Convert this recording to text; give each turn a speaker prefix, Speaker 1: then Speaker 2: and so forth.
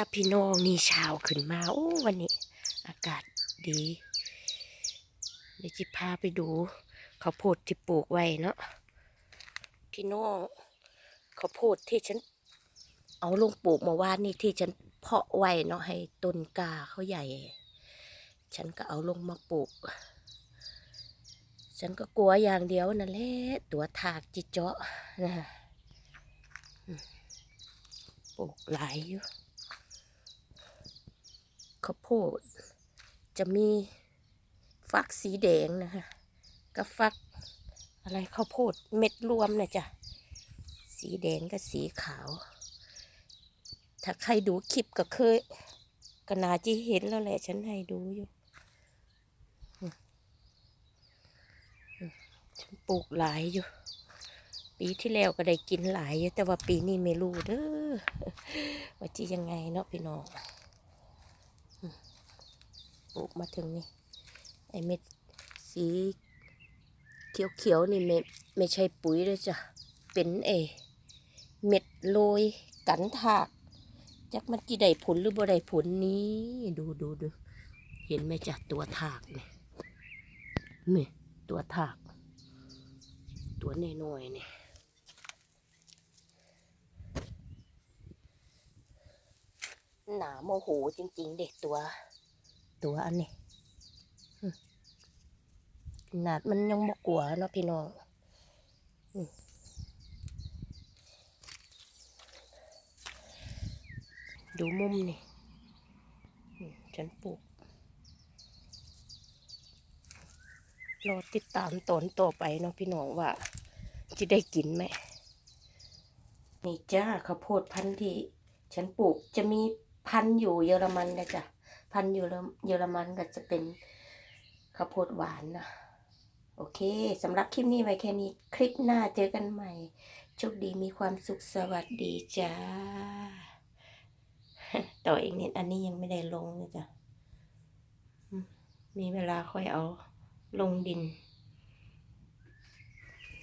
Speaker 1: ครับพี่น้องนี่เช้าขึ้นมา โอ้วันนี้ อากาศดีเดี๋ยวจิพาไปดูข้าวโพดที่ปลูกไว้เนาะพี่น้องข้าวโพดที่ฉัน เอาลงปลูกมาว่านนี่ที่ฉันเพาะไว้เนาะให้ต้นกาเขาใหญ่ ฉันก็เอาลงมาปลูก ฉันก็กลัวอย่างเดียวนั่นแหละตัวถากจิเจาะนะปลูกหลายอยู่ ข้าวโพด จะมีฟักสีแดงนะคะกับฟักอะไรข้าวโพดเม็ดรวมนะจ๊ะสีแดงกับสีขาว ถ้าใครดูคลิปก็เคยก็นาจีเห็นแล้วแหละฉันให้ดูอยู่ฉันปลูกหลายอยู่ ปีที่แล้วก็ได้กินหลายอยู่แต่ว่าปีนี้ไม่รู้เด้อว่าจะยังไงเนาะพี่น้อง ปลูกมาถึงนี่ ไอเม็ดสีเขียวๆนี่ไม่ไม่ใช่ปุ๋ยเลยจ้ะ เป็นเอ เม็ดโรยกันถากจักมันจีได้ผลหรือบ่ได้ผลนี้ดูดูดูเห็นไหมจ้ะตัวถากนี่นี่ตัวถาก ตัวน้อยๆนี่ หนาโมโหจริง ๆ เด็กตัว ตัวอันนี้ขนาดมันยังบกลัวเนาะพี่น้องดูมุมนี่ฉันปลูก รอติดตามตนต่อไปเนาะพี่น้องว่า จะได้กินไหม นี่จ้าข้าวโพดพันธุ์ที่ ฉันปลูกจะมี พันอยู่เยอรมันนะจ๊ะพันธุ์เยอรเยอรมันก็จะเป็นข้าวโพดหวานนะโอเคสำหรับคลิปนี้ไว้แค่นี้ คลิปหน้าเจอกันใหม่โชคดีมีความสุขสวัสดีจ้าต่ออีกนิดอันนี้ยังไม่ได้ลงเลยจ้ะมีเวลาค่อยเอาลงดิน